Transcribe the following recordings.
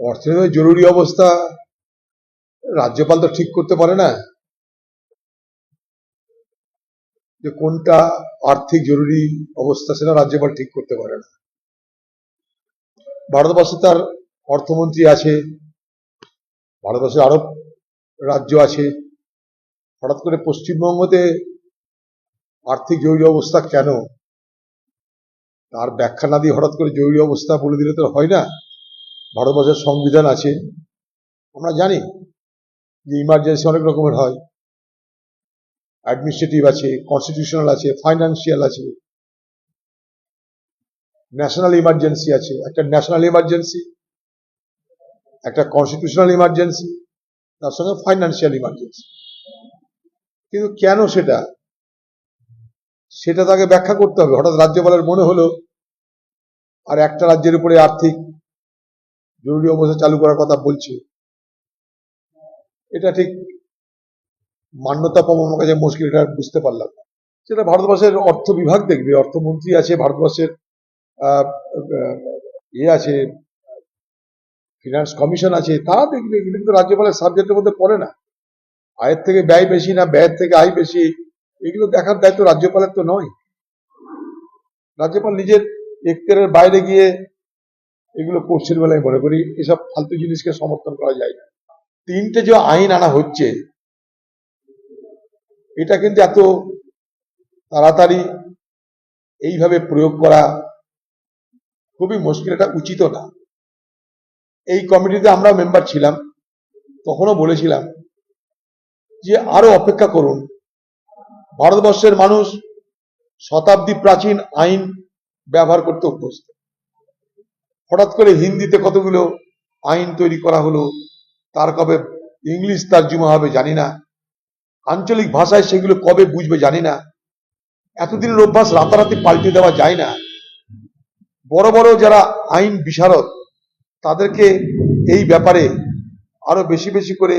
অর্থনৈতিক জরুরি অবস্থা। রাজ্যপাল তো ঠিক করতে পারে না। যে কোনটা আর্থিক জরুরি অবস্থা সেটা রাজ্যপাল ঠিক করতে পারে না। ভারতবর্ষে তার অর্থমন্ত্রী আছে। ভারতবর্ষের আরও রাজ্য আছে। হঠাৎ করে পশ্চিমবঙ্গতে আর্থিক জরুরি অবস্থা কেন? তার ব্যাখ্যা না দিয়ে হঠাৎ করে জরুরি অবস্থা বলে দিলে তো হয় না। ভারতবর্ষের সংবিধান আছে। আমরা জানি যে ইমার্জেন্সি অনেক রকমের হয়। অ্যাডমিনিস্ট্রেটিভ আছে কনস্টিটিউশনাল আছে ফাইন্যান্সিয়াল আছে। ন্যাশনাল ইমার্জেন্সি আছে। একটা ন্যাশনাল ইমার্জেন্সি একটা কনস্টিটিউশনাল ইমার্জেন্সি তার সঙ্গে ফাইন্যান্সিয়াল ইমার্জেন্সি কিন্তু কেন সেটা? সেটা তাকে ব্যাখ্যা করতে হবে। হঠাৎ রাজ্যপালের মনে হলো, আর একটা রাজ্যের উপরে আর্থিক জরুরি অবস্থা চালু করার কথা বলছে। এটা ঠিক মান্যতা পাবো আমার কাছে মুশকিল এটা বুঝতে পারলাম সেটা ভারতবর্ষের অর্থ বিভাগ দেখবে, অর্থমন্ত্রী আছে, ভারতবর্ষের ইয়ে আছে ফিনান্স কমিশন আছে তারা দেখবে, এগুলো কিন্তু রাজ্যপালের সাবজেক্টের মধ্যে পড়ে না। আয়ের থেকে ব্যয় বেশি না, ব্যয়ের থেকে আয় বেশি, এগুলো দেখার দায়িত্ব রাজ্যপালের তো নয়। রাজ্যপাল নিজের এখতিয়ারের বাইরে গিয়ে এগুলো করছেন বেলায় মনে করি এসব ফালতু জিনিসকে সমর্থন করা যায় না। তিনটে যে আইন আনা হচ্ছে, এটা কিন্তু এত তাড়াতাড়ি এইভাবে প্রয়োগ করা খুবই মুশকিল, এটা উচিত না। এই কমিটিতে আমরা মেম্বার ছিলাম, তখনও বলেছিলাম যে আরও অপেক্ষা করুন। ভারতবর্ষের মানুষ শতাব্দী প্রাচীন আইন ব্যবহার করতে অভ্যস্ত। হঠাৎ করে হিন্দিতে কতগুলো আইন তৈরি করা হলো, তার কবে ইংলিশ তার্জুমা হবে জানি না। আঞ্চলিক ভাষায় সেগুলো কবে বুঝবে জানি না। এতদিনের অভ্যাস রাতারাতি পাল্টে দেওয়া যায় না। বড় বড় যারা আইন বিশারদ, তাদেরকে এই ব্যাপারে আরও বেশি বেশি করে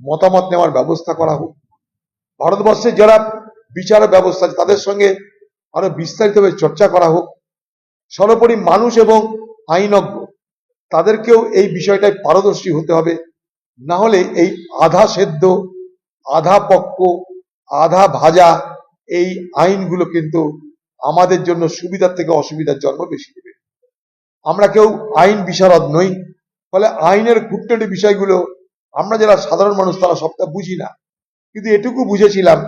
মতামত নেওয়ার ব্যবস্থা করা হোক। ভারতবর্ষে যারা বিচার ব্যবস্থা তাদের সঙ্গে আরও বিস্তারিতভাবে চর্চা করা হোক। সর্বোপরি মানুষ এবং আইনজ্ঞ। তাদেরকেও এই বিষয়টায় পারদর্শী হতে হবে। না হলে এই আধা সেদ্ধ, আধা পক্ক, আধা ভাজা এই আইনগুলো কিন্তু আমাদের জন্য সুবিধার থেকে অসুবিধার জন্ম বেশি দেবে। আমরা কেউ আইন বিশারদ নই। ফলে আইনের খুঁটনাটি বিষয়গুলো আমরা যারা সাধারণ মানুষ তারা সবটা বুঝি না। কিন্তু এটুকু বুঝেছিলাম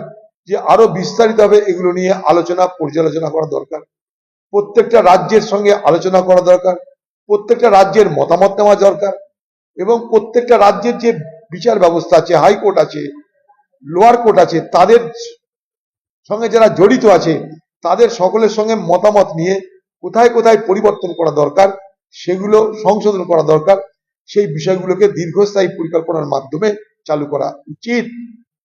যে আরও বিস্তারিতভাবে এগুলো নিয়ে আলোচনা, পর্যালোচনা করা দরকার। প্রত্যেকটা রাজ্যের সঙ্গে আলোচনা করা দরকার। প্রত্যেকটা রাজ্যের মতামত নেওয়া দরকার এবং প্রত্যেকটা রাজ্যের যে বিচার ব্যবস্থা আছে হাইকোর্ট আছে, লোয়ার কোর্ট আছে, তাদের সঙ্গে যারা জড়িত আছে, তাদের সকলের সঙ্গে মতামত নিয়ে কোথায় কোথায় পরিবর্তন করা দরকার, সেগুলো সংশোধন করা দরকার, সেই বিষয়গুলোকে দীর্ঘস্থায়ী পরিকল্পনার মাধ্যমে চালু করা উচিত।